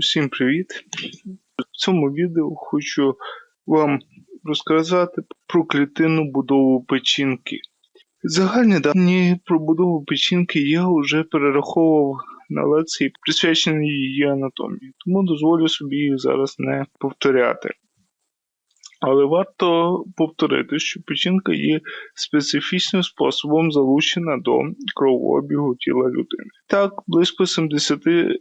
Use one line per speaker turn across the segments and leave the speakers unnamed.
Усім привіт! В цьому відео хочу вам розказати про клітинну будову печінки. Загальні дані про будову печінки я вже перераховував на лекції, присвячені її анатомії, тому дозволю собі їх зараз не повторяти. Але варто повторити, що печінка є специфічним способом залучена до кровообігу тіла людини. Так, близько 70%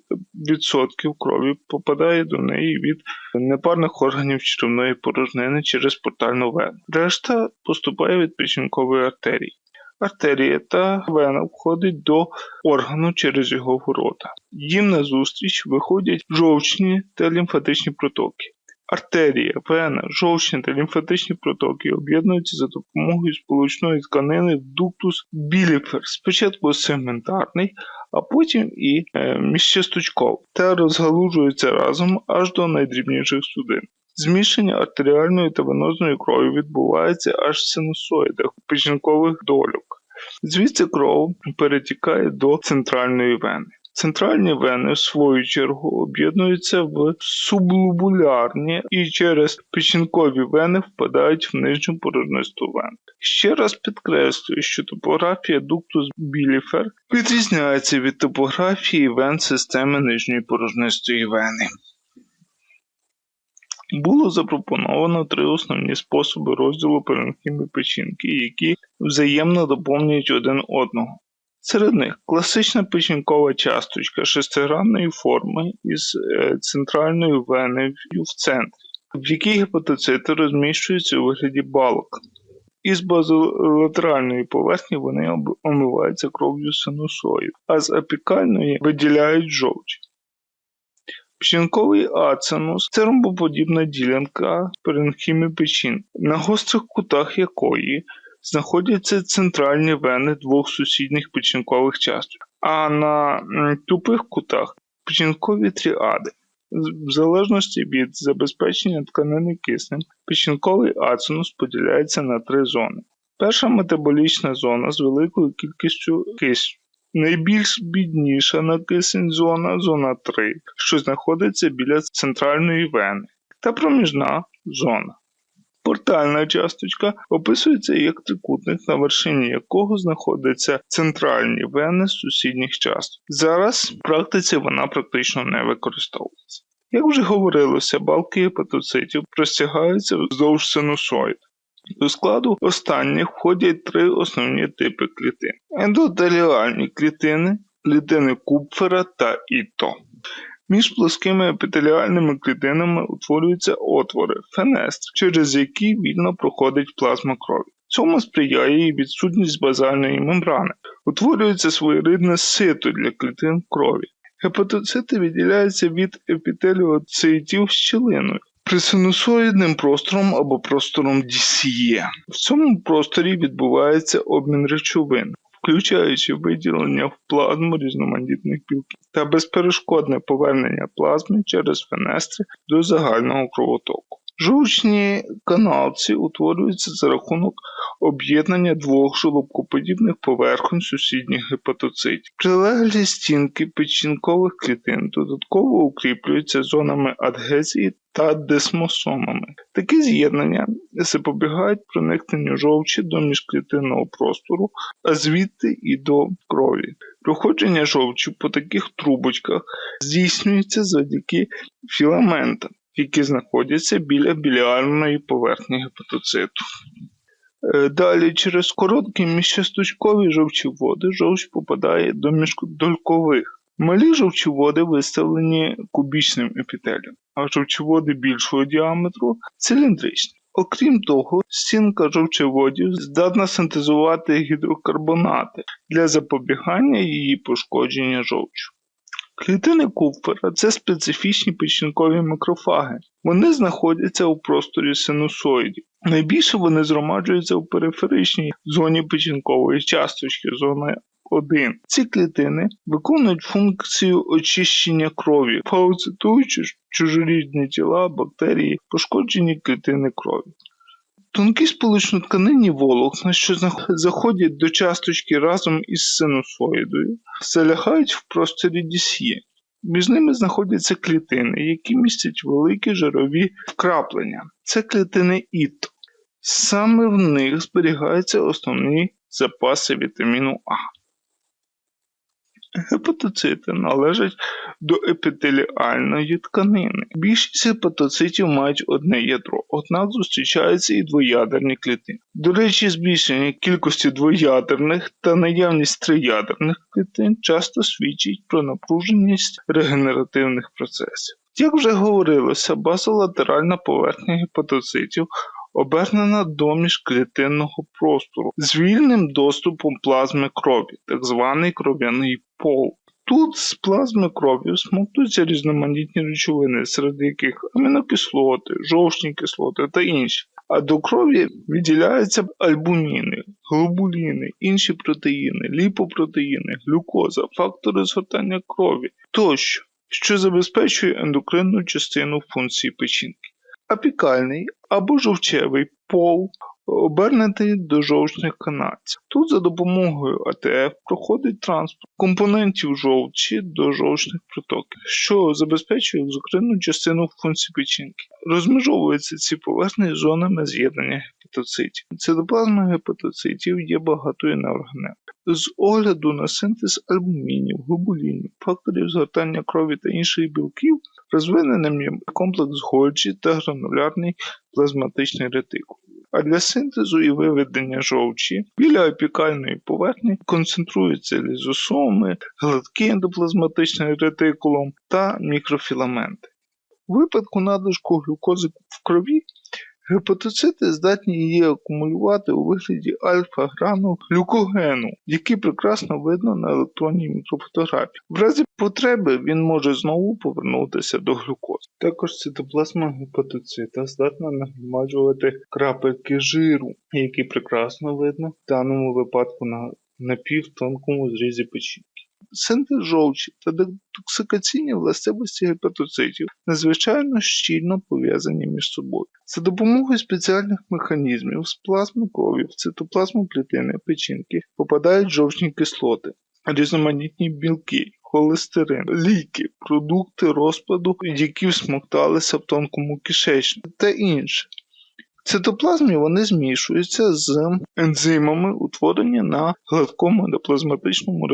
крові попадає до неї від непарних органів черевної порожнини через портальну вену. Решта поступає від печінкової артерії. Артерія та вена входить до органу через його ворота. Їм назустріч виходять жовчні та лімфатичні протоки. Артерія, вена, жовчні та лімфатичні протоки об'єднуються за допомогою сполучної тканини дуктус біліфер, спочатку сегментарний, а потім і е, міжчасточковий, та розгалужуються разом аж до найдрібніших судин. Змішання артеріальної та венозної крові відбувається аж в синусоїдах печінкових долюк. Звідси кров перетікає до центральної вени. Центральні вени, в свою чергу, об'єднуються в сублубулярні і через печінкові вени впадають в нижню порожнисту вену. Ще раз підкреслюю, що топографія дуктус біліфер відрізняється від топографії вен системи нижньої порожнистої вени. Було запропоновано три основні способи розділу паренхіми печінки, які взаємно доповнюють один одного. Серед них класична печінкова часточка шестигранної форми із е, центральною веною в центрі, в якій гепатоцити розміщуються у вигляді балок. Із базолатеральної поверхні вони омиваються кров'ю синусою, а з апікальної виділяють жовч. Печінковий ацинус це ромбоподібна ділянка перенхіми печінки, на гострих кутах якої знаходяться центральні вени двох сусідніх печінкових часток, а на тупих кутах печінкові тріади. В залежності від забезпечення тканини киснем, печінковий ацинус поділяється на три зони. Перша метаболічна зона з великою кількістю кисню. Найбільш бідніша на кисень зона зона 3, що знаходиться біля центральної вени, та проміжна зона. Портальна часточка описується як трикутник, на вершині якого знаходяться центральні вени сусідніх часток. Зараз в практиці вона практично не використовується. Як вже говорилося, балки гепатоцитів простягаються вздовж синусоїд. До складу останніх входять три основні типи клітин: ендотеліальні клітини, клітини Купфера та Іто. Між плоскими епітеліальними клітинами утворюються отвори, фенестри, через які вільно проходить плазма крові. Цьому сприяє і відсутність базальної мембрани. Утворюється своєрідне сито для клітин крові. Гепатоцити відділяються від епітеліоцитів щілиною, присинусоїдним простором або простором Дісьє. В цьому просторі відбувається обмін речовин включаючи виділення в плазму різноманітних білків та безперешкодне повернення плазми через фенестри до загального кровотоку. Жовчні каналці утворюються за рахунок об'єднання двох жолобкоподібних поверхонь сусідніх гепатоцитів. Прилеглі стінки печінкових клітин додатково укріплюються зонами адгезії та десмосомами. Такі з'єднання запобігають проникненню жовчі до міжклітинного простору, а звідти і до крові. Проходження жовчі по таких трубочках здійснюється завдяки філаментам які знаходяться біля біліарної поверхні гепатоциту. Е, далі через короткі міжчасточкові жовчоводи жовч попадає до міждолькових. Малі жовчоводи виставлені кубічним епітелієм, а жовчоводи більшого діаметру циліндричні. Окрім того, стінка жовчоводів здатна синтезувати гідрокарбонати для запобігання її пошкодження жовчу. Клітини Купфера це специфічні печінкові макрофаги. Вони знаходяться у просторі синусоїдів. Найбільше вони згромаджуються у периферичній зоні печінкової часточки, зона 1. Ці клітини виконують функцію очищення крові, фагоцитуючи чужорідні тіла, бактерії, пошкоджені клітини крові. Тонкі сполучно-тканинні волокна, що заходять до часточки разом із синусоїдою, залягають в просторі Дісьє. Між ними знаходяться клітини, які містять великі жирові вкраплення. Це клітини ІТ. Саме в них зберігаються основні запаси вітаміну А. Гепатоцити належать до епітеліальної тканини. Більшість гепатоцитів мають одне ядро, однак зустрічаються і двоядерні клітини. До речі, збільшення кількості двоядерних та наявність триядерних клітин часто свідчить про напруженість регенеративних процесів. Як вже говорилося, базолатеральна поверхня гепатоцитів обернена до міжклітинного простору з вільним доступом плазми крові, так званий кров'яний пол. Тут з плазми крові всмоктуються різноманітні речовини, серед яких амінокислоти, жовчні кислоти та інші. А до крові відділяються альбуміни, глобуліни, інші протеїни, ліпопротеїни, глюкоза, фактори згортання крові тощо, що забезпечує ендокринну частину функції печінки. Апікальний або жовчевий пол обернений до жовчних канальців. Тут за допомогою АТФ проходить транспорт компонентів жовчі до жовчних протоків, що забезпечує ендокринну частину функції печінки. Розмежовуються ці поверхні зонами з'єднання гепатоцитів. Цитоплазма гепатоцитів є багатою на органель. З огляду на синтез альбумінів, глобулінів, факторів згортання крові та інших білків розвиненим є комплекс Гольджі та гранулярний плазматичний ретикул. А для синтезу і виведення жовчі біля опікальної поверхні концентруються лізосоми, гладкі ендоплазматичним ретикулом та мікрофіламенти. У випадку надлишку глюкози в крові гепатоцити здатні її акумулювати у вигляді альфа-грану глюкогену, який прекрасно видно на електронній мікрофотографії. В разі потреби він може знову повернутися до глюкози. Також цитоплазма гепатоцита здатна нагромаджувати крапельки жиру, які прекрасно видно в даному випадку на напівтонкому зрізі печінки. Синтез жовчі та детоксикаційні властивості гепатоцитів надзвичайно щільно пов'язані між собою. За допомогою спеціальних механізмів з плазми крові в цитоплазму клітини печінки попадають жовчні кислоти, різноманітні білки, холестерин, ліки, продукти розпаду, які всмокталися в тонкому кишечнику та інше. Цитоплазмі вони змішуються з ензимами, утворені на гладкому ендоплазматичному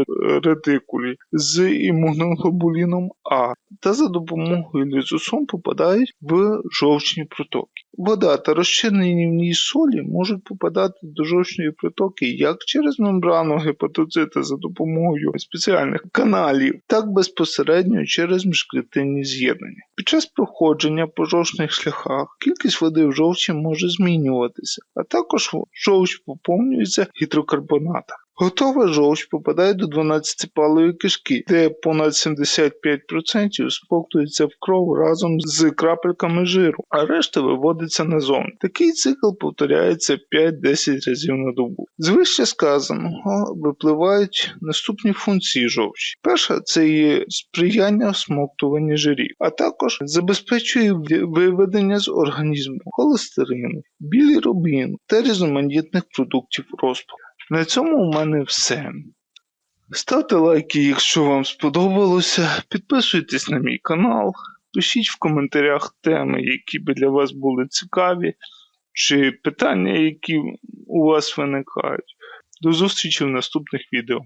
ретикулі з імуноглобуліном А та за допомогою лізосом попадають в жовчні протоки. Вода та розчинені в ній солі можуть попадати до жовчної протоки як через мембрану гепатоцита за допомогою спеціальних каналів, так безпосередньо через міжклітинні з'єднання. Під час проходження по жовчних шляхах кількість води в жовчі може змінюватися, а також жовч поповнюється гідрокарбонатами. Готова жовч попадає до 12-палої кишки, де понад 75% споктується в кров разом з крапельками жиру, а решта виводиться назовні. Такий цикл повторяється 5-10 разів на добу. З вище сказаного випливають наступні функції жовчі. Перша це є сприяння всмоктуванні жирів, а також забезпечує виведення з організму холестерину, білірубіну та різноманітних продуктів розпаду. На цьому у мене все. Ставте лайки, якщо вам сподобалося. Підписуйтесь на мій канал, пишіть в коментарях теми, які би для вас були цікаві, чи питання, які у вас виникають. До зустрічі в наступних відео.